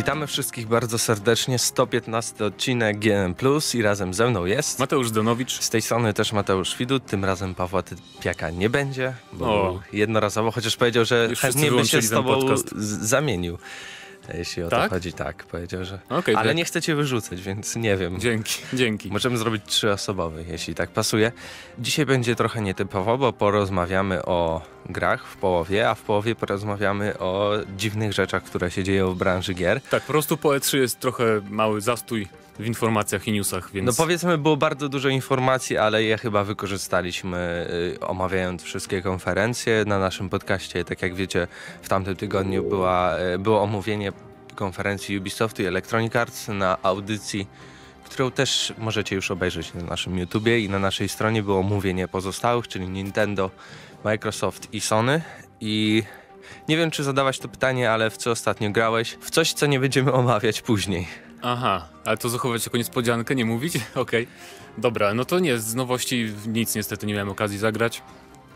Witamy wszystkich bardzo serdecznie. 115 odcinek GM Plus i razem ze mną jest Mateusz Donowicz. Z tej strony też Mateusz Widut. Tym razem Pawła Typiaka nie będzie, bo o. jednorazowo, chociaż powiedział, że Już chętnie by się z tobą zamienił. Jeśli o tak? to chodzi, tak. Powiedział, że. Okay, Ale tak. nie chcecie wyrzucać, więc nie wiem. Dzięki, dzięki. Możemy zrobić trzyosobowy, jeśli tak pasuje. Dzisiaj będzie trochę nietypowo, bo porozmawiamy o grach w połowie, a w połowie porozmawiamy o dziwnych rzeczach, które się dzieją w branży gier. Tak, po prostu po E3 jest trochę mały zastój w informacjach i newsach, więc... No powiedzmy, było bardzo dużo informacji, ale je chyba wykorzystaliśmy y, omawiając wszystkie konferencje na naszym podcaście. Tak jak wiecie, w tamtym tygodniu była, y, było omówienie konferencji Ubisoftu i Electronic Arts na audycji, którą też możecie już obejrzeć na naszym YouTubie i na naszej stronie było omówienie pozostałych, czyli Nintendo, Microsoft i Sony i nie wiem, czy zadawać to pytanie, ale w co ostatnio grałeś? W coś, co nie będziemy omawiać później. Aha, ale to zachować jako niespodziankę, nie mówić? Okej. Okay. Dobra, no to nie, z nowości nic niestety nie miałem okazji zagrać.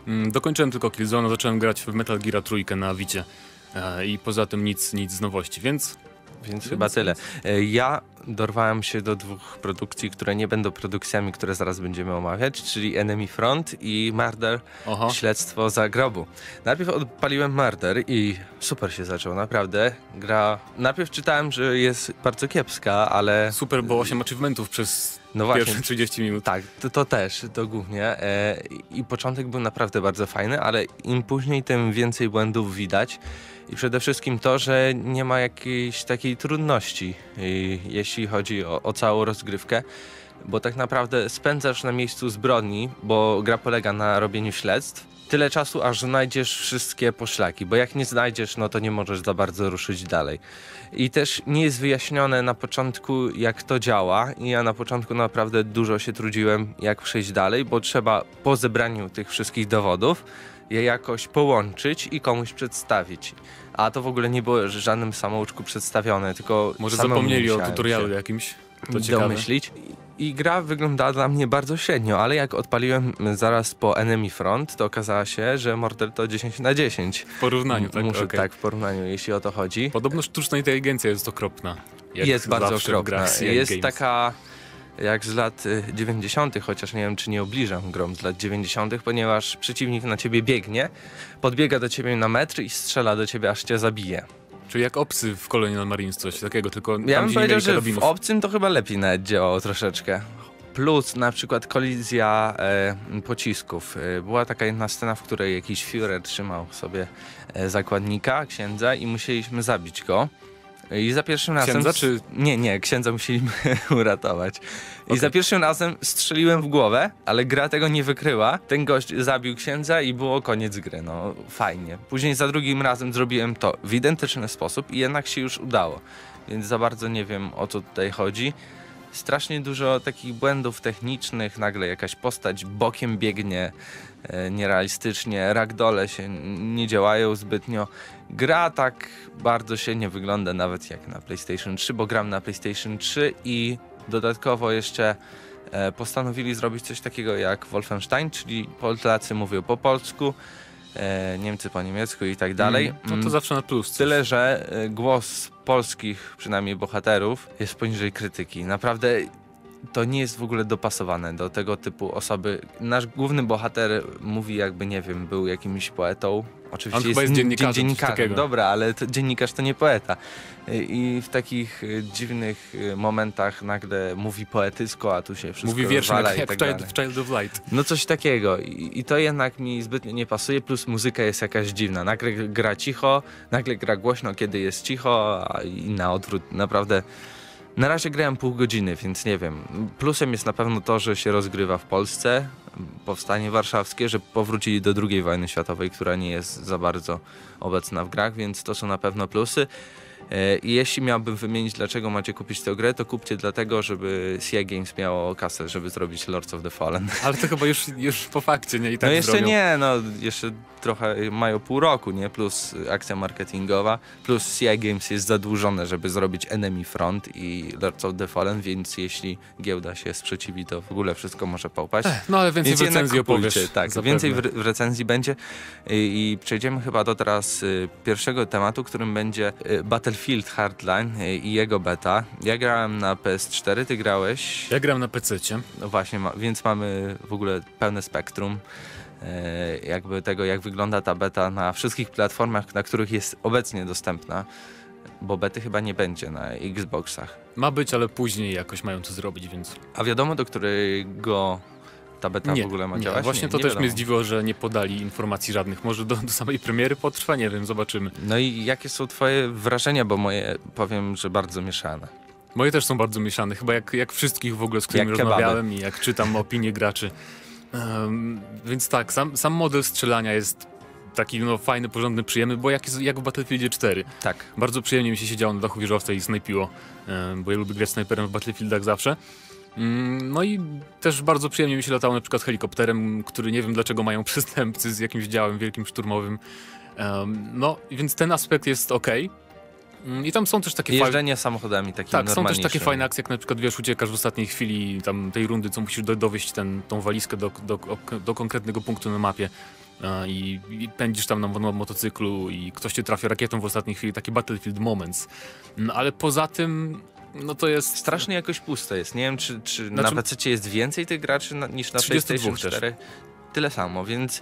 Mm, dokończyłem tylko Killzone, zacząłem grać w Metal Gear Trójkę na Wicie. E, I poza tym nic, nic z nowości, więc więc chyba tyle. E, ja dorwałem się do dwóch produkcji, które nie będą produkcjami, które zaraz będziemy omawiać, czyli Enemy Front i Murder. Śledztwo za grobu. Najpierw odpaliłem Murder i super się zaczął, naprawdę. Gra... Najpierw czytałem, że jest bardzo kiepska, ale... Super, bo 8 achievementów przez no właśnie, pierwsze 30 minut. Tak, to, to też, to głównie. E, I początek był naprawdę bardzo fajny, ale im później, tym więcej błędów widać. I przede wszystkim to, że nie ma jakiejś takiej trudności, jeśli chodzi o, o całą rozgrywkę bo tak naprawdę spędzasz na miejscu zbrodni, bo gra polega na robieniu śledztw, tyle czasu, aż znajdziesz wszystkie poszlaki, bo jak nie znajdziesz, no to nie możesz za bardzo ruszyć dalej. I też nie jest wyjaśnione na początku, jak to działa i ja na początku naprawdę dużo się trudziłem, jak przejść dalej, bo trzeba po zebraniu tych wszystkich dowodów je jakoś połączyć i komuś przedstawić. A to w ogóle nie było w żadnym samouczku przedstawione, tylko Może zapomnieli o tutorialu jakimś? To domyślić. I gra wyglądała dla mnie bardzo średnio, ale jak odpaliłem zaraz po Enemy Front, to okazało się, że Mortal to 10 na 10. W porównaniu, tak? Muszę, okay. Tak, w porównaniu, jeśli o to chodzi. Podobno sztuczna inteligencja jest okropna. Jest bardzo okropna. Jest games. taka jak z lat 90., y, chociaż nie wiem, czy nie obliżam grom z lat 90., ponieważ przeciwnik na ciebie biegnie, podbiega do ciebie na metr i strzela do ciebie, aż cię zabije. Czyli jak obcy w Colonial Marines, coś takiego, tylko Ja bym powiedział, że w obcym to chyba lepiej nawet działało troszeczkę. Plus na przykład kolizja e, pocisków. E, była taka jedna scena, w której jakiś Führer trzymał sobie e, zakładnika, księdza i musieliśmy zabić go. I za pierwszym razem. Księdza czy. Nie, nie, księdza musieliśmy uratować. Okay. I za pierwszym razem strzeliłem w głowę, ale gra tego nie wykryła. Ten gość zabił księdza i było koniec gry. No fajnie. Później za drugim razem zrobiłem to w identyczny sposób i jednak się już udało. Więc za bardzo nie wiem o co tutaj chodzi strasznie dużo takich błędów technicznych, nagle jakaś postać bokiem biegnie e, nierealistycznie, ragdole się nie działają zbytnio. Gra tak bardzo się nie wygląda nawet jak na PlayStation 3, bo gram na PlayStation 3 i dodatkowo jeszcze e, postanowili zrobić coś takiego jak Wolfenstein, czyli Polacy mówią po polsku, Niemcy po niemiecku i tak dalej. Mm, no to mm, zawsze na plus. Coś. Tyle, że głos polskich przynajmniej bohaterów jest poniżej krytyki. Naprawdę to nie jest w ogóle dopasowane do tego typu osoby. Nasz główny bohater mówi jakby, nie wiem, był jakimś poetą. Oczywiście On jest, jest dziennikarzem. dziennikarzem. Dobra, ale to, dziennikarz to nie poeta. I w takich y, dziwnych y, momentach nagle mówi poetycko, a tu się wszystko Mówi wiersze jak, jak tak w Child of Light. No coś takiego. I, I, to jednak mi zbytnio nie pasuje, plus muzyka jest jakaś dziwna. Nagle gra cicho, nagle gra głośno, kiedy jest cicho, a i na odwrót. Naprawdę na razie grałem pół godziny, więc nie wiem. Plusem jest na pewno to, że się rozgrywa w Polsce, powstanie warszawskie, że powrócili do II wojny światowej, która nie jest za bardzo obecna w grach, więc to są na pewno plusy. E, I jeśli miałbym wymienić, dlaczego macie kupić tę grę, to kupcie dlatego, żeby CI Games miało kasę, żeby zrobić Lords of the Fallen. Ale to chyba już, już po fakcie, nie? I tak no jeszcze zrobią. nie, no jeszcze trochę mają pół roku, nie? Plus akcja marketingowa, plus CI Games jest zadłużone, żeby zrobić Enemy Front i Lords of the Fallen, więc jeśli giełda się sprzeciwi, to w ogóle wszystko może popaść. Ech, no ale więcej więc w recenzji opowiesz. Tak, zapewne. więcej w, w, recenzji będzie I, i przejdziemy chyba do teraz y, pierwszego tematu, którym będzie y, Battle Battlefield Hardline y, i jego beta. Ja grałem na PS4, ty grałeś. Ja gram na PC. No właśnie, więc mamy w ogóle pełne spektrum e, jakby tego, jak wygląda ta beta na wszystkich platformach, na których jest obecnie dostępna, bo bety chyba nie będzie na Xboxach. Ma być, ale później jakoś mają to zrobić, więc. A wiadomo, do którego ta beta nie, w ogóle ma nie. działać? Właśnie nie, to nie też wiadomo. mnie zdziwiło, że nie podali informacji żadnych. Może do, do samej premiery potrwa, nie wiem, zobaczymy. No i jakie są twoje wrażenia, bo moje powiem, że bardzo mieszane. Moje też są bardzo mieszane, chyba jak, jak wszystkich w ogóle, z którymi Jak kebaby. rozmawiałem i jak czytam opinie graczy. Em, więc tak, sam, sam model strzelania jest taki no, fajny, porządny, przyjemny, bo jak, jest- jak w Battlefieldzie 4. Tak. Bardzo przyjemnie mi się siedziało na dachu wieżowca i snajpiło, bo ja lubię grać snajperem w Battlefieldach zawsze. Mm, No i też bardzo przyjemnie mi się latało na przykład helikopterem, który nie wiem dlaczego mają przestępcy z jakimś działem wielkim szturmowym. No, więc ten aspekt jest ok. I tam są też takie fajne... samochodami takimi Tak, są też takie fajne akcje, jak na przykład wiesz, uciekasz w ostatniej chwili tam tej rundy, co musisz do, dowieść ten, tą walizkę do, do, do konkretnego punktu na mapie a, i, i pędzisz tam na mo- motocyklu i ktoś cię trafia rakietą w ostatniej chwili, taki Battlefield Moments. No, ale poza tym, no to jest... Strasznie jakoś pusto jest. Nie wiem, czy, czy Znaczy- na PC jest więcej tych graczy na, niż na 32 PlayStation też. 4. Tyle samo, więc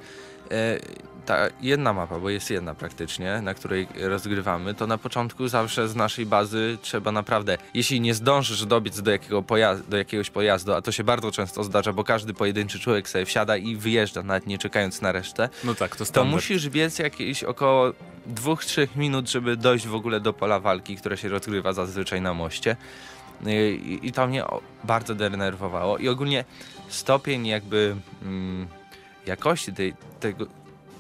e, ta jedna mapa, bo jest jedna praktycznie, na której rozgrywamy, to na początku zawsze z naszej bazy trzeba naprawdę, jeśli nie zdążysz dobiec do, jakiego pojazdu, do jakiegoś pojazdu, a to się bardzo często zdarza, bo każdy pojedynczy człowiek sobie wsiada i wyjeżdża, nawet nie czekając na resztę, No tak, to to musisz biec jakieś około 2-3 minut, żeby dojść w ogóle do pola walki, które się rozgrywa zazwyczaj na moście. I, i to mnie bardzo denerwowało. I ogólnie stopień jakby mm, jakości tej, tego,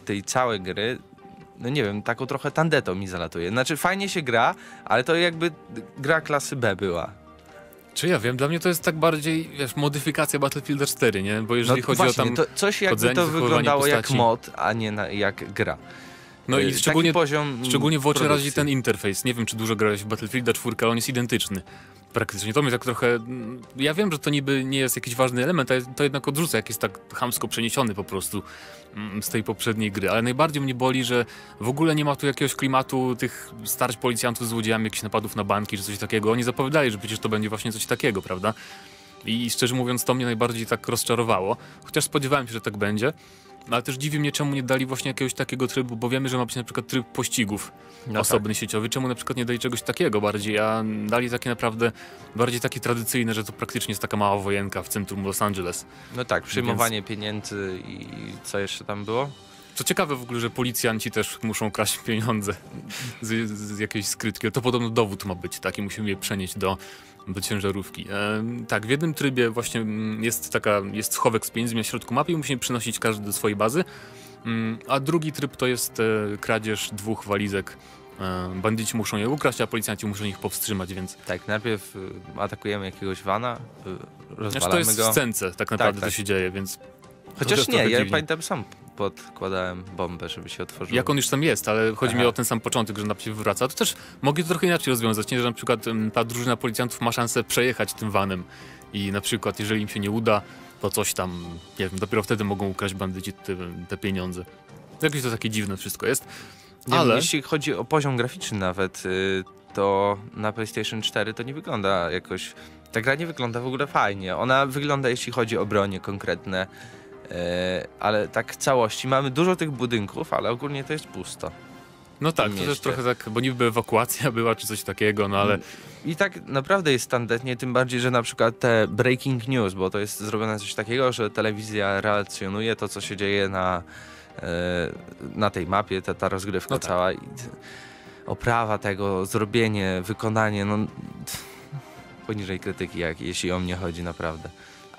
tej całej gry, no nie wiem, taką trochę tandetą mi zalatuje. Znaczy fajnie się gra, ale to jakby gra klasy B była. Czy ja wiem, dla mnie to jest tak bardziej, wiesz, modyfikacja Battlefielda 4, nie? Bo jeżeli no chodzi właśnie, o tam... to coś jakby to wyglądało jak postaci. mod, a nie na, jak gra. No i taki szczególnie poziom Szczególnie w oczy razi produkcji. ten interfejs. Nie wiem, czy dużo grałeś w Battlefielda 4, ale on jest identyczny. Praktycznie. To mnie tak trochę... mm, Ja wiem, że to niby nie jest jakiś ważny element, ale to jednak odrzuca, jak jest tak chamsko przeniesiony po prostu mm, z tej poprzedniej gry. Ale najbardziej mnie boli, że w ogóle nie ma tu jakiegoś klimatu tych starć policjantów z złodziejami, jakichś napadów na banki czy coś takiego. Oni zapowiadali, że przecież to będzie właśnie coś takiego, prawda? I szczerze mówiąc, to mnie najbardziej tak rozczarowało. Chociaż spodziewałem się, że tak będzie. Ale też dziwi mnie, czemu nie dali właśnie jakiegoś takiego trybu, bo wiemy, że ma być na przykład tryb pościgów No osobny sieciowy. Czemu na przykład nie dali czegoś takiego bardziej, a dali takie naprawdę bardziej takie tradycyjne, że to praktycznie jest taka mała wojenka w centrum Los Angeles. No tak, przyjmowanie pieniędzy i co jeszcze tam było? Co ciekawe w ogóle, że policjanci też muszą kraść pieniądze z, z jakiejś skrytki. To podobno dowód ma być taki, musimy je przenieść do, do ciężarówki. E, tak, w jednym trybie właśnie mm, jest taka, jest schowek z pieniędzmi na środku mapy i musimy przynosić każdy do swojej bazy. Mm, a drugi tryb to jest e, kradzież dwóch walizek. E, bandyci muszą je ukraść, a policjanci muszą ich powstrzymać, więc Tak, najpierw y, atakujemy jakiegoś vana, y, znaczy to rozwalamy jest go. w scence tak naprawdę tak. to się dzieje, więc Chociaż nie, ja pamiętam sam podkładałem bombę, żeby się otworzyło. Jak on już tam jest, ale chodzi mi Aha. o ten sam początek, że naprzeciw wraca. To też mogli to trochę inaczej rozwiązać, nie? Że na przykład ta drużyna policjantów ma szansę przejechać tym vanem i na przykład jeżeli im się nie uda, to coś tam, nie wiem, dopiero wtedy mogą ukraść bandyci te, te pieniądze. Jakieś to takie dziwne wszystko jest. Nie, ale- Jeśli chodzi o poziom graficzny nawet, y, to na PlayStation 4 to nie wygląda jakoś... Ta gra nie wygląda w ogóle fajnie. Ona wygląda, jeśli chodzi o bronie konkretne, ale tak w całości. Mamy dużo tych budynków, ale ogólnie to jest pusto. No tak, to też trochę tak, bo niby ewakuacja była czy coś takiego, no ale I tak naprawdę jest tandetnie, tym bardziej, że na przykład te breaking news, bo to jest zrobione coś takiego, że telewizja relacjonuje to, co się dzieje na, e, na tej mapie, ta, ta rozgrywka No tak. cała. I oprawa tego, zrobienie, wykonanie, no poniżej krytyki, jak, jeśli o mnie chodzi naprawdę.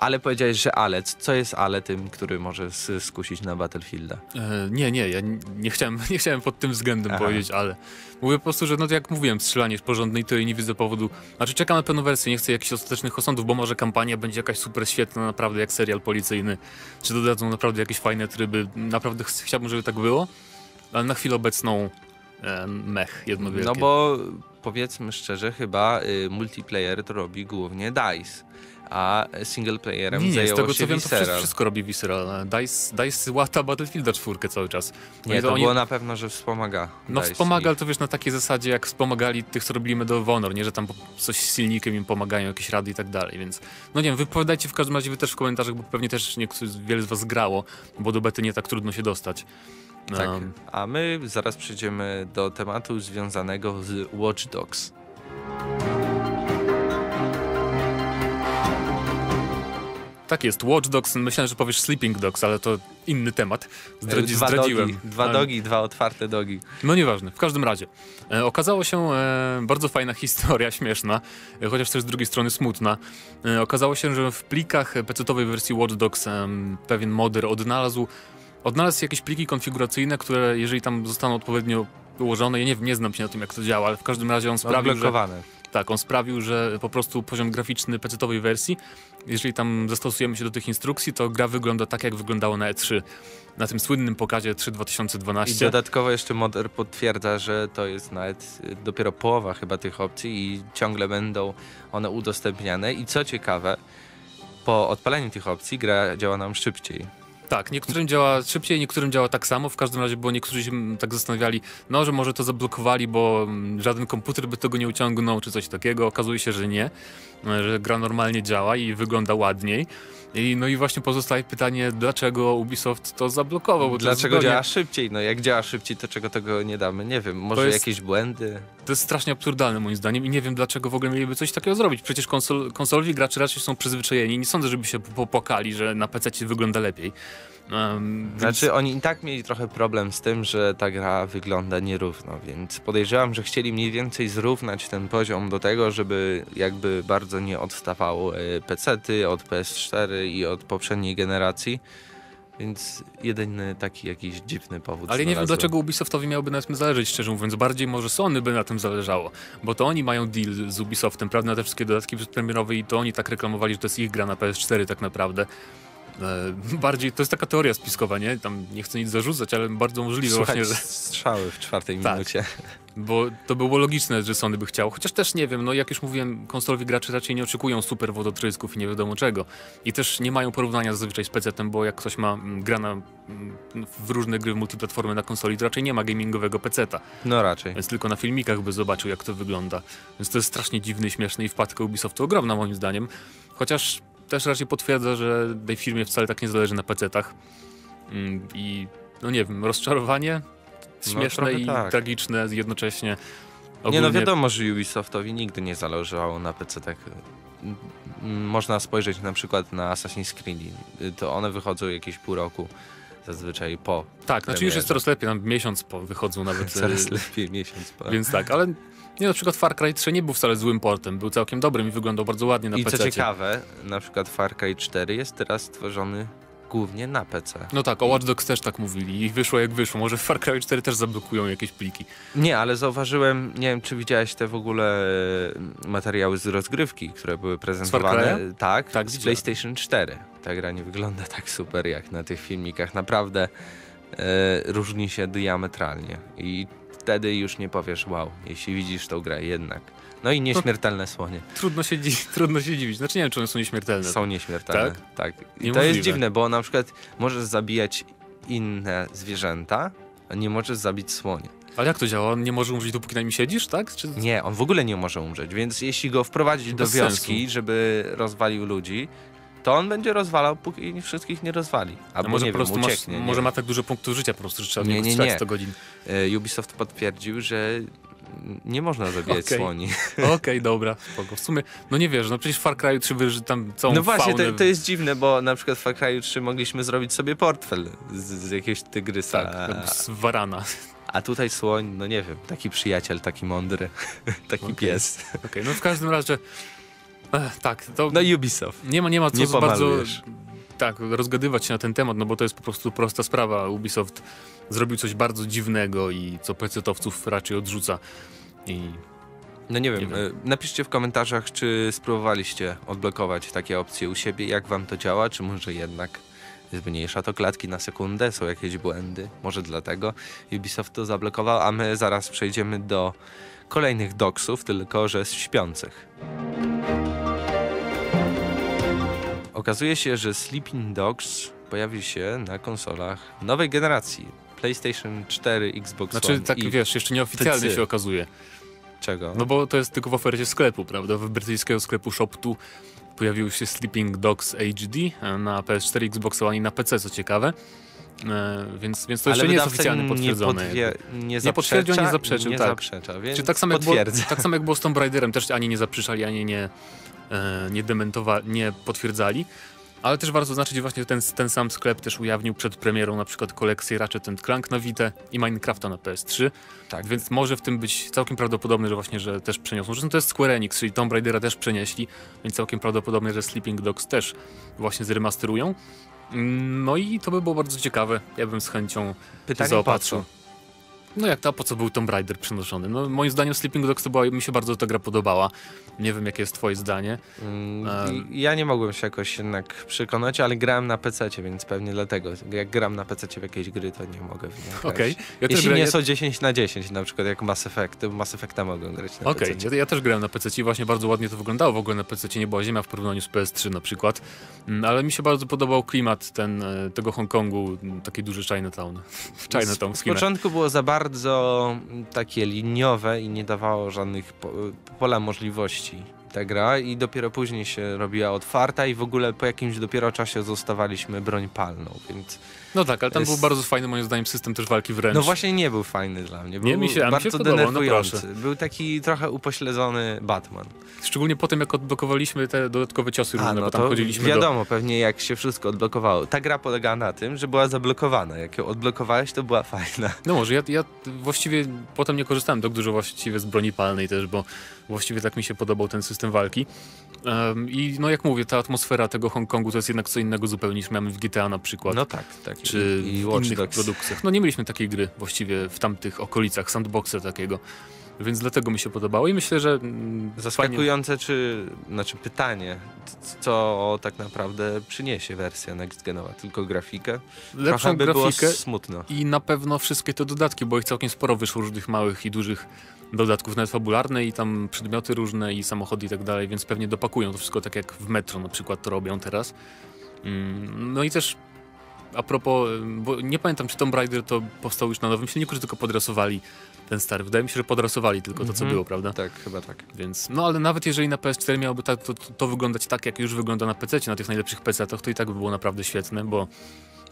Ale powiedziałeś, że ale. Co jest ale tym, który może skusić na Battlefielda? E, nie, nie, ja nie chciałem, nie chciałem pod tym względem Aha. powiedzieć, ale mówię po prostu, że no to jak mówiłem, strzelanie jest porządne i to i nie widzę powodu. Znaczy czekam na pełną wersję, nie chcę jakichś ostatecznych osądów, bo może kampania będzie jakaś super świetna, naprawdę jak serial policyjny, czy dodadzą naprawdę jakieś fajne tryby. Naprawdę ch- chciałbym, żeby tak było, ale na chwilę obecną e, mech jedno wielkie. No bo powiedzmy szczerze, chyba y, multiplayer to robi głównie DICE. a single playerem Nie, nie, z zajęło tego się co wiem, to wszystko, wszystko robi Visceral. DICE, DICE łata Battlefielda 4 cały czas. Nie, to oni- było na pewno, że wspomaga. No DICE wspomaga, ale to wiesz, na takiej zasadzie, jak wspomagali tych, co robili Medal of Honor, nie, że tam coś z silnikiem im pomagają, jakieś rady i tak dalej, więc no nie wiem, wypowiadajcie w każdym razie wy też w komentarzach, bo pewnie też niektórzy, wiele z was grało, bo do bety nie tak trudno się dostać. Tak. Um, A my zaraz przejdziemy do tematu związanego z Watch Dogs. tak jest, Watch Dogs, myślałem, że powiesz Sleeping Dogs, ale to inny temat. Zdradzi, dwa zdradziłem. Dogi, dwa dogi, dwa otwarte dogi. No nieważne, w każdym razie. E, okazało się e, bardzo fajna historia, śmieszna, e, chociaż też z drugiej strony smutna. E, okazało się, że w plikach PC-owej wersji Watch Dogs pewien moder odnalazł, odnalazł jakieś pliki konfiguracyjne, które jeżeli tam zostaną odpowiednio ułożone, ja nie nie znam się na tym jak to działa, ale w każdym razie on sprawił, że, tak, on sprawił, że po prostu poziom graficzny PC-owej wersji, jeżeli tam zastosujemy się do tych instrukcji, to gra wygląda tak jak wyglądało na E3. Na tym słynnym pokazie E3 I 2012. dodatkowo jeszcze Modder potwierdza, że to jest nawet dopiero połowa chyba tych opcji i ciągle będą one udostępniane. I co ciekawe, po odpaleniu tych opcji gra działa nam szybciej. Tak, niektórym działa szybciej, niektórym działa tak samo. W każdym razie, bo niektórzy się mm, tak zastanawiali, no, że może to zablokowali, bo mm, żaden komputer by tego nie uciągnął, czy coś takiego. Okazuje się, że nie, e, że gra normalnie działa i wygląda ładniej. I, no i właśnie pozostaje pytanie, dlaczego Ubisoft to zablokował? Bo Dlaczego zgodnie- działa szybciej? No jak działa szybciej, to czego tego nie damy? Nie wiem, może jest- jakieś błędy? To jest strasznie absurdalne moim zdaniem i nie wiem dlaczego w ogóle mieliby coś takiego zrobić. Przecież konsol, konsolowi gracze raczej są przyzwyczajeni. Nie sądzę, żeby się popłakali, że na PC wygląda lepiej. Um, więc- Znaczy oni i tak mieli trochę problem z tym, że ta gra wygląda nierówno, więc podejrzewam, że chcieli mniej więcej zrównać ten poziom do tego, żeby jakby bardzo nie odstawały PC-ty od PS4 i od poprzedniej generacji. Więc jedyny taki jakiś dziwny powód. Ale nie wiem dlaczego Ubisoftowi miałoby na tym zależeć, szczerze mówiąc. Bardziej może Sony by na tym zależało, bo to oni mają deal z Ubisoftem, prawda, na te wszystkie dodatki przedpremierowe i to oni tak reklamowali, że to jest ich gra na PS4 tak naprawdę. E, bardziej, to jest taka teoria spiskowa, nie? Tam nie chcę nic zarzucać, ale bardzo możliwe Słuchaj, właśnie, że... strzały w czwartej Tak. minucie. Bo to było logiczne, że Sony by chciało. Chociaż też nie wiem, no jak już mówiłem, konsolowi gracze raczej nie oczekują super wodotrysków i nie wiadomo czego. I też nie mają porównania zazwyczaj z PC-tem, bo jak ktoś ma mm, gra na, mm, w różne gry multiplatformy na konsoli, to raczej nie ma gamingowego PC-ta. No raczej. Więc tylko na filmikach by zobaczył, jak to wygląda. Więc to jest strasznie dziwny, śmieszny i wpadka Ubisoftu ogromna moim zdaniem. Chociaż też raczej potwierdza, że tej firmie wcale tak nie zależy na PC-tach. Mm, I no nie wiem, rozczarowanie śmieszne trochę i tak. tragiczne jednocześnie. Nie no Ogólnie- wiadomo, że Ubisoftowi nigdy nie zależało na PC tak. Można spojrzeć na przykład na Assassin's Creed. To one wychodzą jakieś pół roku zazwyczaj po. Tak, znaczy już jest coraz lepiej, tam miesiąc po wychodzą nawet. Coraz e, lepiej miesiąc po. Więc tak, ale nie, na przykład Far Cry 3 nie był wcale złym portem, był całkiem dobrym i wyglądał bardzo ładnie na I PC. co ciekawe, na przykład Far Cry 4 jest teraz stworzony głównie na PC. No tak, o Watch Dogs też tak mówili i wyszło jak wyszło. Może w Far Cry 4 też zablokują jakieś pliki. Nie, ale zauważyłem, nie wiem czy widziałeś te w ogóle e, materiały z rozgrywki, które były prezentowane. Far Tak, Tak, z widziałem. PlayStation 4. Ta gra nie wygląda tak super jak na tych filmikach. Naprawdę e, różni się diametralnie. I wtedy już nie powiesz wow, jeśli widzisz tą grę jednak. No i nieśmiertelne słonie. Trudno się, trudno się dziwić. Znaczy nie wiem, czy one są nieśmiertelne. Są nieśmiertelne. Tak? Tak. I to jest dziwne, bo na przykład możesz zabijać inne zwierzęta, a nie możesz zabić słonia. Ale jak to działa? On nie może umrzeć dopóki na nim siedzisz, tak? Czy... Nie, on w ogóle nie może umrzeć, więc jeśli go wprowadzić do Bez wioski, sensu. żeby rozwalił ludzi, to on będzie rozwalał, póki wszystkich nie rozwali. A Albo może nie po wiem, prostu masz, ucieknie. nie może wiem. ma tak dużo punktów życia po prostu, że trzeba Nie, nie, nie. 100 godzin. E, Ubisoft potwierdził, że nie można zabijać Okej. słoni. Okej, dobra, spoko. W sumie, no nie wiesz, no przecież w Far Cry 3 wyży tam całą No właśnie, faunę... to, to jest dziwne, bo na przykład w Far Cry 3 mogliśmy zrobić sobie portfel z, z jakiegoś tygrysa, Tak, z warana. a tutaj słoń, no nie wiem, taki przyjaciel, taki mądry, taki Okej. pies. Okej, no w każdym razie... Ech, tak, to No Ubisoft. nie ma, nie ma co Nie bardzo. Tak, rozgadywać się na ten temat, no bo to jest po prostu prosta sprawa. Ubisoft zrobił coś bardzo dziwnego i co PC-towców raczej odrzuca. I No nie wiem, Nie wiem. e, napiszcie w komentarzach, czy spróbowaliście odblokować takie opcje u siebie, jak wam to działa, czy może jednak zmniejsza to klatki na sekundę, są jakieś błędy, może dlatego Ubisoft to zablokował, a my zaraz przejdziemy do kolejnych doksów, tylko że z śpiących. Okazuje się, że Sleeping Dogs pojawi się na konsolach nowej generacji. PlayStation 4, Xbox Znaczy, One tak i wiesz, jeszcze nieoficjalnie PC. się okazuje. czego? No bo to jest tylko w ofercie sklepu, prawda? W brytyjskiego sklepu Shop2 pojawił się Sleeping Dogs HD e, na PS4, Xbox One i na PC, co ciekawe. E, więc, więc to Ale jeszcze nie jest oficjalnie nie, potwierdzone. jakby. nie, Nie potwierdził, nie zaprzeczył, nie tak. zaprzecza, więc tak samo, jak było, tak samo jak było z Tomb Raiderem, też ani nie zaprzeczali, ani nie, nie dementowali, nie potwierdzali. Ale też warto zaznaczyć, że właśnie ten, ten sam sklep też ujawnił przed premierą na przykład kolekcję Ratchet Clank na Vita i Minecrafta na PS3. Tak. Więc może w tym być całkiem prawdopodobne, że właśnie, że też przeniosą. Zresztą to jest Square Enix, czyli Tomb Raidera też przenieśli, więc całkiem prawdopodobne, że Sleeping Dogs też właśnie zremasterują. Mm, No i to by było bardzo ciekawe. Ja bym z chęcią Pytanie po zaopatrzył. co? No jak to, a po co był Tomb Raider przenoszony? No moim zdaniem Sleeping Dogs to była, mi się bardzo ta gra podobała. Nie wiem jakie jest twoje zdanie. Mm, i- Ja nie mogłem się jakoś jednak przekonać, ale grałem na PC, więc pewnie dlatego. Jak gram na PC w jakieś gry, to nie mogę w nie grać. Okej. Ja Jeśli nie są 10 na 10, na przykład jak Mass Effect, to Mass Effecta mogę grać na Okej, PC. ja, ja też grałem na PC i właśnie bardzo ładnie to wyglądało. W ogóle na PC nie była ziemia w porównaniu z PS3 na przykład. Mm, Ale mi się bardzo podobał klimat ten, e, tego Hongkongu, m, taki duży Chinatown. Chinatown w Z Chinach. początku było za bardzo mm, takie liniowe i nie dawało żadnych po, pola możliwości ta gra i dopiero później się robiła otwarta i w ogóle po jakimś dopiero czasie zostawaliśmy broń palną, więc No tak, ale tam Jest- był bardzo fajny moim zdaniem system też walki wręcz. no właśnie nie był fajny dla mnie, był Nie, mi się- a mi się bardzo no denerwujący. proszę. był taki trochę upośledzony Batman. Szczególnie po tym, jak odblokowaliśmy te dodatkowe ciosy A, różne, no bo tam to chodziliśmy do... wiadomo pewnie jak się wszystko odblokowało. Ta gra polega na tym, że była zablokowana. Jak ją odblokowałeś, to była fajna. No może, ja, ja właściwie potem nie korzystałem tak dużo właściwie z broni palnej też, bo właściwie tak mi się podobał ten system walki. I no jak mówię, ta atmosfera tego Hongkongu to jest jednak co innego zupełnie niż mamy w GTA na przykład. No tak, tak. Czy I, i w Watch innych Dogs. produkcjach. No nie mieliśmy takiej gry właściwie w tamtych okolicach, sandboxa takiego. Więc dlatego mi się podobało i myślę, że mm, fajnie, Zaskakujące, czy, znaczy pytanie, co tak naprawdę przyniesie wersja next genowa? Tylko grafikę? lepszą by grafikę było smutno. i na pewno wszystkie te dodatki, bo ich całkiem sporo wyszło różnych małych i dużych dodatków, nawet fabularne i tam przedmioty różne i samochody i tak dalej, więc pewnie dopakują to wszystko tak jak w Metro na przykład to robią teraz. Mm, No i też a propos, bo nie pamiętam czy Tomb Raider to powstał już na nowym silniku, czy tylko podrasowali ten stary. Wydaje mi się, że podrasowali tylko to, co Mhm. było, prawda? Tak, chyba tak. Więc, no ale nawet jeżeli na PS4 miałoby tak, to, to, to wyglądać tak, jak już wygląda na PC, na tych najlepszych PC, to, to i tak by było naprawdę świetne, bo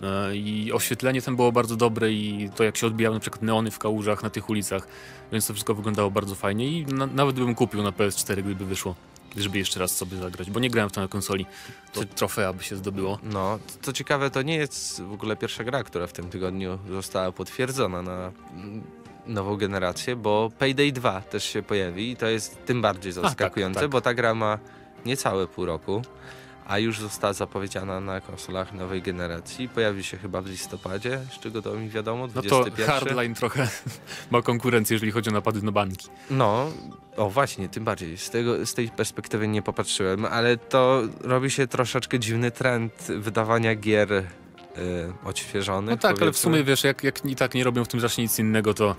e, i oświetlenie tam było bardzo dobre i to jak się odbijały na przykład neony w kałużach na tych ulicach, więc to wszystko wyglądało bardzo fajnie i na, nawet bym kupił na PS4, gdyby wyszło, żeby jeszcze raz sobie zagrać, bo nie grałem w to na konsoli, to Czy- trofea by się zdobyło. No, co ciekawe, to nie jest w ogóle pierwsza gra, która w tym tygodniu została potwierdzona na mm, nową generację, bo Payday 2 też się pojawi i to jest tym bardziej tak, zaskakujące, tak. bo ta gra ma niecałe pół roku, a już została zapowiedziana na konsolach nowej generacji. Pojawi się chyba w listopadzie, z czego to mi wiadomo, No to 21. Hardline trochę ma konkurencję, jeżeli chodzi o napady na banki. No, o właśnie, tym bardziej. Z, tego, z tej perspektywy nie popatrzyłem, ale to robi się troszeczkę dziwny trend wydawania gier y, odświeżonych. No tak, ale w powiedzmy. sumie wiesz, jak, jak i tak nie robią w tym zacznie nic innego, to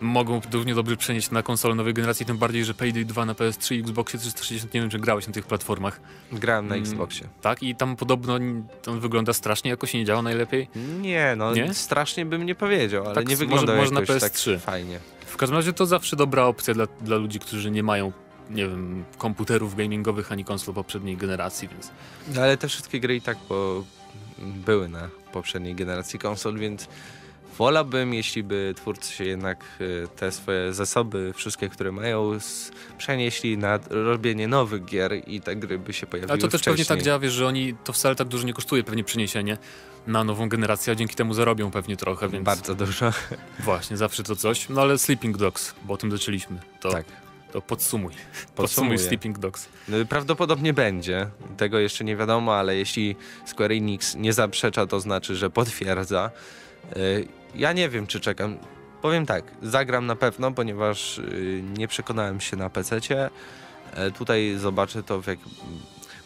mogą równie dobrze przenieść na konsolę nowej generacji, tym bardziej, że Payday 2 na PS3 i Xboxie 360, nie wiem, czy grałeś na tych platformach, Grałem na Mm, Xboxie. tak? I tam podobno on wygląda strasznie, jakoś nie działa najlepiej. Nie, no Nie? strasznie bym nie powiedział, ale Tak, nie może- wygląda może na jakoś PS3. tak fajnie. W każdym razie to zawsze dobra opcja dla, dla ludzi, którzy nie mają, nie wiem, komputerów gamingowych ani konsol poprzedniej generacji, więc No, ale te wszystkie gry i tak po, były na poprzedniej generacji konsol, więc wolałbym, jeśli by twórcy się jednak y, te swoje zasoby, wszystkie, które mają, przenieśli na robienie nowych gier i te gry by się pojawiły Ale to też wcześniej. pewnie tak działa, wiesz, że oni to wcale tak dużo nie kosztuje pewnie przeniesienie na nową generację, a dzięki temu zarobią pewnie trochę, więc Bardzo dużo. właśnie, zawsze to coś. No ale Sleeping Dogs, bo o tym zaczęliśmy, to, Tak. to podsumuj. Podsumuj. Sleeping Dogs. No, Prawdopodobnie będzie. Tego jeszcze nie wiadomo, ale jeśli Square Enix nie zaprzecza, to znaczy, że potwierdza. Y, Ja nie wiem, czy czekam. Powiem tak, zagram na pewno, ponieważ y, nie przekonałem się na PC-cie. E, Tutaj zobaczę to jak...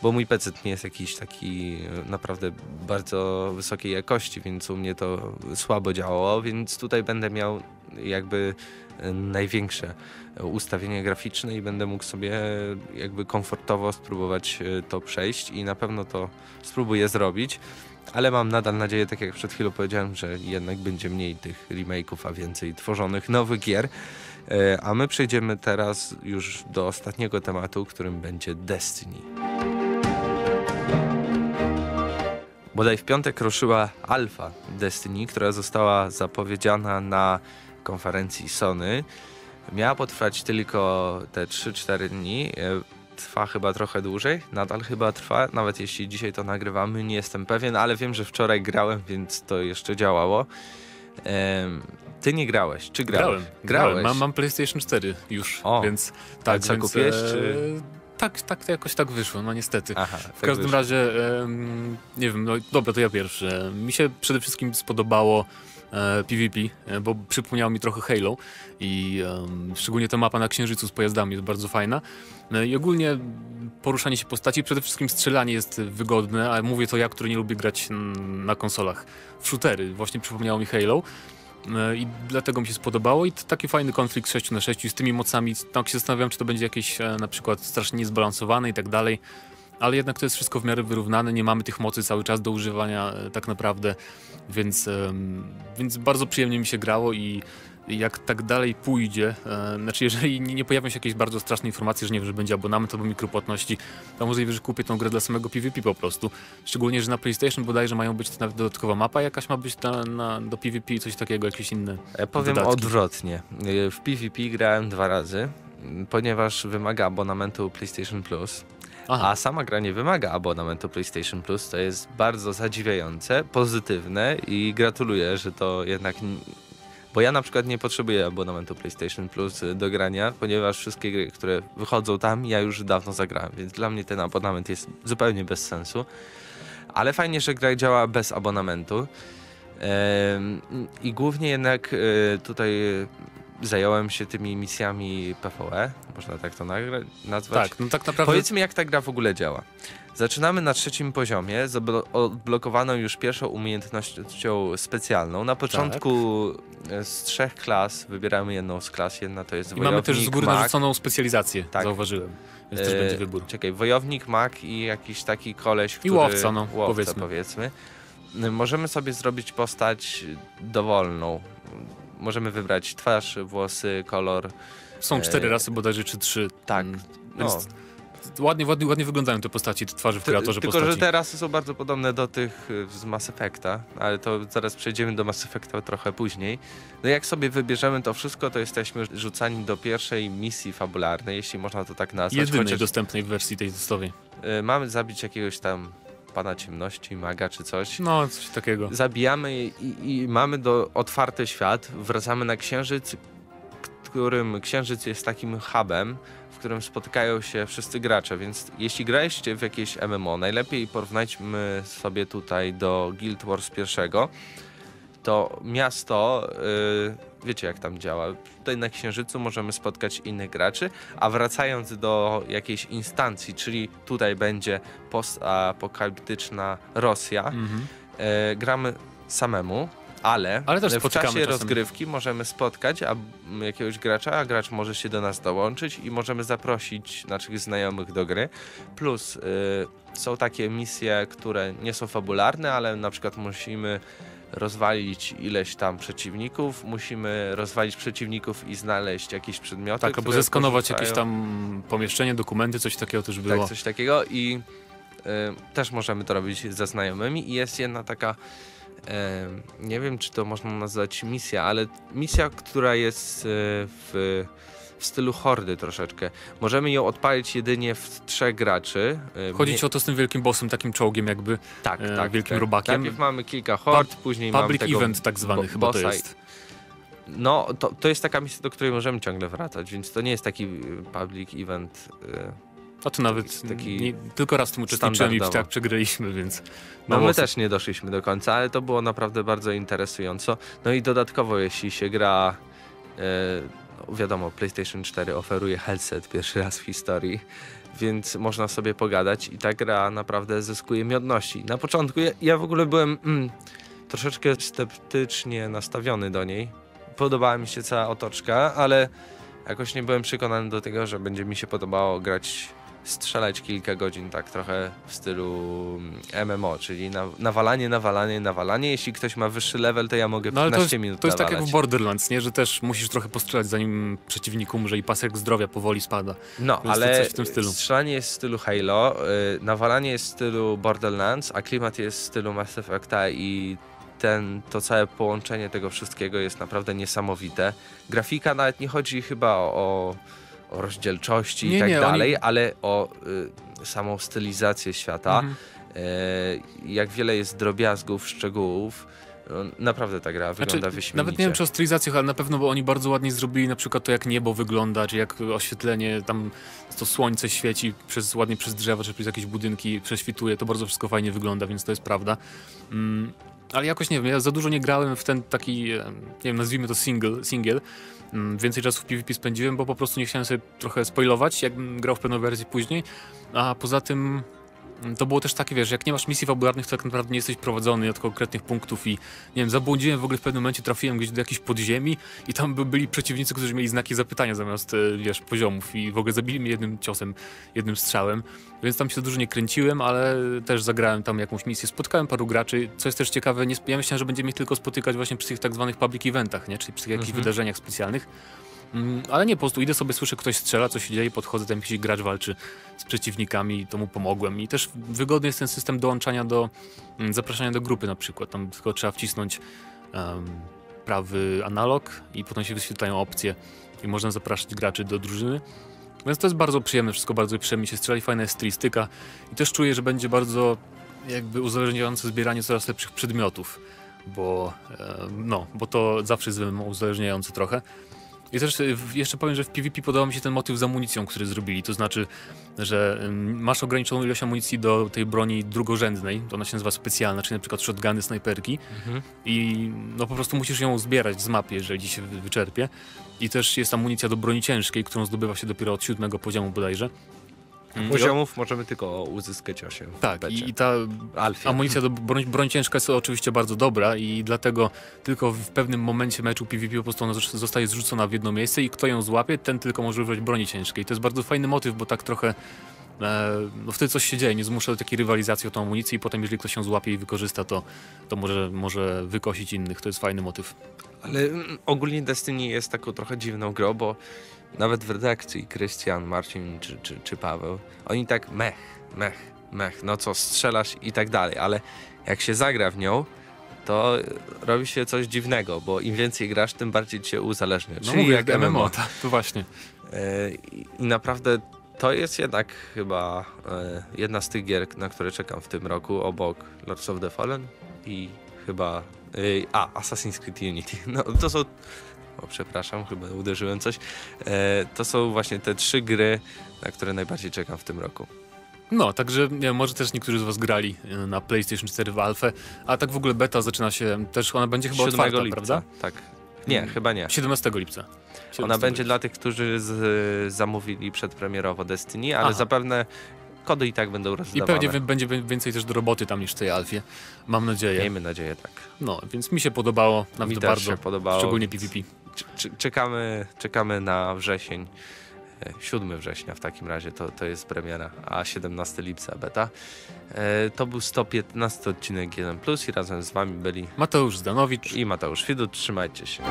Bo mój PC nie jest jakiś taki e, naprawdę bardzo wysokiej jakości, więc u mnie to słabo działało, więc tutaj będę miał jakby e, największe ustawienie graficzne i będę mógł sobie jakby komfortowo spróbować e, to przejść i na pewno to spróbuję zrobić. Ale mam nadal nadzieję, tak jak przed chwilą powiedziałem, że jednak będzie mniej tych remake'ów, a więcej tworzonych nowych gier. E, a my przejdziemy teraz już do ostatniego tematu, którym będzie Destiny. Bodaj w piątek ruszyła alfa Destiny, która została zapowiedziana na konferencji Sony. Miała potrwać tylko te 3-4 dni. E, trwa chyba trochę dłużej, nadal chyba trwa, nawet jeśli dzisiaj to nagrywamy, nie jestem pewien, ale wiem, że wczoraj grałem, więc to jeszcze działało. ty nie grałeś, czy grałeś? Grałem, grałeś. grałem. Mam, mam PlayStation 4 już, o, więc tak, co więc, kupiłeś, e, czy... Tak, tak, to jakoś tak wyszło, no niestety. Aha, w tak każdym wyszło. razie, nie wiem, no dobra, to ja pierwszy. Mi się przede wszystkim spodobało e, PvP, e, bo przypomniało mi trochę Halo i szczególnie ta mapa na Księżycu z pojazdami jest bardzo fajna. E, I ogólnie poruszanie się postaci, przede wszystkim strzelanie jest wygodne, a mówię to ja, który nie lubię grać na konsolach w shootery. Właśnie przypomniało mi Halo. E, I dlatego mi się spodobało i taki fajny konflikt 6 na 6 z tymi mocami. Tak się zastanawiam, czy to będzie jakieś e, na przykład strasznie niezbalansowane i tak dalej. Ale jednak to jest wszystko w miarę wyrównane, nie mamy tych mocy cały czas do używania e, tak naprawdę, więc, więc bardzo przyjemnie mi się grało i jak tak dalej pójdzie, e, znaczy jeżeli nie, nie pojawią się jakieś bardzo straszne informacje, że nie wiem, że będzie abonament albo mikropłatności, to możliwe, że kupię tą grę dla samego PvP po prostu. Szczególnie, że na PlayStation bodajże mają być nawet dodatkowa mapa jakaś ma być na, na, do PvP, coś takiego, jakieś inne Ja powiem dodatki. odwrotnie. W PvP grałem dwa razy, ponieważ wymaga abonamentu PlayStation Plus. Aha. A sama gra nie wymaga abonamentu PlayStation Plus, to jest bardzo zadziwiające, pozytywne i gratuluję, że to jednak bo ja na przykład nie potrzebuję abonamentu PlayStation Plus y, do grania, ponieważ wszystkie gry, które wychodzą tam, ja już dawno zagrałem, więc dla mnie ten abonament jest zupełnie bez sensu. Ale fajnie, że gra działa bez abonamentu. I głównie jednak y, tutaj zająłem się tymi misjami PvE, można tak to nazwać. Tak, no tak naprawdę. Powiedzmy, jak ta gra w ogóle działa. Zaczynamy na trzecim poziomie z odblokowaną już pierwszą umiejętnością specjalną. Na początku tak. z trzech klas wybieramy jedną z klas. Jedna to jest I wojownik, mamy też z góry mag. narzuconą specjalizację, tak. zauważyłem. Więc też e, będzie wybór. Czekaj, wojownik, mag i jakiś taki koleś, który... I łowca, no, łowca, powiedzmy. powiedzmy. Możemy sobie zrobić postać dowolną. Możemy wybrać twarz, włosy, kolor. Są cztery e... rasy bodajże, czy trzy. Tak. Mm, więc no ładnie, ładnie, ładnie wyglądają te postaci, te twarzy w kreatorze Tylko, postaci. że te rasy są bardzo podobne do tych y, z Mass Effecta, ale to zaraz przejdziemy do Mass Effecta trochę później. No jak sobie wybierzemy to wszystko, to jesteśmy rzucani do pierwszej misji fabularnej, jeśli można to tak nazwać. Jedynej chociaż... dostępnej w wersji tej testowej. Yy, mamy zabić jakiegoś tam pana ciemności, maga czy coś. No, coś takiego. Zabijamy i, i mamy do otwarty świat, wracamy na księżyc, którym księżyc jest takim hubem, którym spotykają się wszyscy gracze, więc jeśli graliście w jakieś MMO, najlepiej porównajmy sobie tutaj do Guild Wars pierwszego, to miasto, yy, wiecie jak tam działa, tutaj na Księżycu możemy spotkać innych graczy, a wracając do jakiejś instancji, czyli tutaj będzie postapokaliptyczna Rosja, mhm. yy, gramy samemu, ale, ale w czasie czasem. rozgrywki możemy spotkać a, jakiegoś gracza, a gracz może się do nas dołączyć i możemy zaprosić naszych znajomych do gry. Plus y, są takie misje, które nie są fabularne, ale na przykład musimy rozwalić ileś tam przeciwników, musimy rozwalić przeciwników i znaleźć jakieś przedmioty. Tak, albo zeskanować porzucają. jakieś tam pomieszczenie, dokumenty, coś takiego też było. Tak, coś takiego i y, też możemy to robić ze znajomymi i jest jedna taka nie wiem czy to można nazwać misja, ale misja, która jest e, w, w stylu hordy troszeczkę. Możemy ją odpalić jedynie w trzech graczy. E, Chodzi ci o to z tym wielkim bossem, takim czołgiem jakby, tak, e, tak, wielkim tak. robakiem. Najpierw mamy kilka hord, później Public mamy tego event tak zwany chyba to jest. No, to, to jest taka misja, do której możemy ciągle wracać, więc to nie jest taki public event. A to nawet taki nie, tylko raz w tym uczestniczyłem i tak przegraliśmy, więc... No my też nie doszliśmy do końca, ale to było naprawdę bardzo interesująco. No i dodatkowo, jeśli się gra... No wiadomo, PlayStation 4 oferuje headset pierwszy raz w historii, więc można sobie pogadać i ta gra naprawdę zyskuje miodności. Na początku ja, ja w ogóle byłem mm, troszeczkę sceptycznie nastawiony do niej, podobała mi się cała otoczka, ale jakoś nie byłem przekonany do tego, że będzie mi się podobało grać, strzelać kilka godzin tak trochę w stylu MMO, czyli na, nawalanie, nawalanie, nawalanie. Jeśli ktoś ma wyższy level, to ja mogę No ale 15 to jest, minut to jest tak jak nawalać. w Borderlands, nie? że też musisz trochę postrzelać zanim przeciwnik umrze i pasek zdrowia powoli spada. No, Więc ale coś w tym stylu. strzelanie jest w stylu Halo, y, nawalanie jest w stylu Borderlands, a klimat jest w stylu Mass Effecta i ten, to całe połączenie tego wszystkiego jest naprawdę niesamowite. Grafika nawet nie chodzi chyba o, o rozdzielczości Nie, i tak nie, dalej, oni- ale o y, samą stylizację świata. Mhm. Y, jak wiele jest drobiazgów, szczegółów. No, naprawdę ta gra wygląda Znaczy, wyśmienicie. Nawet nie wiem czy o stylizacjach, ale na pewno bo oni bardzo ładnie zrobili na przykład to jak niebo wygląda, czy jak oświetlenie, tam to słońce świeci przez, ładnie przez drzewa, czy przez jakieś budynki prześwituje, to bardzo wszystko fajnie wygląda, więc to jest prawda. Mm, ale jakoś nie wiem, ja za dużo nie grałem w ten taki, nie wiem, nazwijmy to single, single. Mm, Więcej czasu w PvP spędziłem, bo po prostu nie chciałem sobie trochę spoilować, jakbym grał w pewną wersję później. A poza tym to było też takie, wiesz, jak nie masz misji fabularnych, to tak naprawdę nie jesteś prowadzony od konkretnych punktów i nie wiem, zabłądziłem w ogóle w pewnym momencie, trafiłem gdzieś do jakiejś podziemi i tam by, byli przeciwnicy, którzy mieli znaki zapytania zamiast, e, wiesz, poziomów i w ogóle zabili mnie jednym ciosem, jednym strzałem, więc tam się dużo nie kręciłem, ale też zagrałem tam jakąś misję, spotkałem paru graczy, co jest też ciekawe, nie, ja myślałem, że będziemy ich tylko spotykać właśnie przy tych tak zwanych public eventach, nie, czyli przy tych jakichś Mhm. wydarzeniach specjalnych, Mm, ale nie, po prostu idę sobie, słyszę, ktoś strzela, co się dzieje, podchodzę, tam jakiś gracz walczy z przeciwnikami, to mu pomogłem. I też wygodny jest ten system dołączania do, mm, zapraszania do grupy na przykład. Tam tylko trzeba wcisnąć em, prawy analog i potem się wyświetlają opcje i można zapraszać graczy do drużyny. Więc to jest bardzo przyjemne, wszystko bardzo przyjemnie się strzela i fajna jest stylistyka. I też czuję, że będzie bardzo jakby uzależniające zbieranie coraz lepszych przedmiotów, bo, em, no, bo to zawsze jest uzależniające trochę. I też y, jeszcze powiem, że w PvP podoba mi się ten motyw z amunicją, który zrobili. To znaczy, że masz ograniczoną ilość amunicji do tej broni drugorzędnej, to ona się nazywa specjalna, czyli na przykład shotguny, snajperki Mhm. i no po prostu musisz ją zbierać z mapy, jeżeli się wy- wyczerpie. I też jest amunicja do broni ciężkiej, którą zdobywa się dopiero od siódmego poziomu bodajże. O- Poziomów możemy tylko uzyskać 8 w Tak, i, i ta Alfie. Amunicja do broń, broń ciężka jest oczywiście bardzo dobra i dlatego tylko w pewnym momencie meczu PvP po prostu ona zos- zostaje zrzucona w jedno miejsce i kto ją złapie, ten tylko może używać broni ciężkiej. To jest bardzo fajny motyw, bo tak trochę e, no wtedy coś się dzieje, nie zmusza do takiej rywalizacji o tą amunicję i potem jeżeli ktoś ją złapie i wykorzysta, to, to może, może wykosić innych. To jest fajny motyw. Ale mm, ogólnie Destiny jest taką trochę dziwną grą, bo nawet w redakcji Krystian, Marcin czy, czy, czy Paweł, oni tak mech, mech, mech, no co, strzelasz i tak dalej, ale jak się zagra w nią, to robi się coś dziwnego, bo im więcej grasz, tym bardziej cię uzależnia. No Czyli mówię, jak MMO. MMO, tak, to właśnie. E, I i naprawdę to jest jednak chyba e, jedna z tych gier, na które czekam w tym roku, obok Lords of the Fallen i chyba. e, A, Assassin's Creed Unity. No to są. O, przepraszam, chyba uderzyłem coś. E, to są właśnie te trzy gry, na które najbardziej czekam w tym roku. No, także może też niektórzy z was grali e, na PlayStation 4 w Alfę, a tak w ogóle beta zaczyna się, też ona będzie chyba 7 otwarta, lipca. prawda? Tak. Nie, Mm. chyba nie. 17 lipca. Ona 17 będzie lipca. dla tych, którzy z, zamówili przedpremierowo Destiny, ale Aha. zapewne kody i tak będą I rozdawane. pewnie wi- będzie wi- więcej też do roboty tam niż w tej Alfie. Mam nadzieję. Miejmy nadzieję, tak. No, więc mi się podobało, Mi nawet też bardzo. się podobało. Szczególnie PvP. Cz- cz- czekamy, czekamy na wrzesień. E, 7 września w takim razie to, to jest premiera, a 17 lipca beta. E, To był 115 odcinek 1 Plus i razem z wami byli Mateusz Zdanowicz. i Mateusz Widut. Trzymajcie się.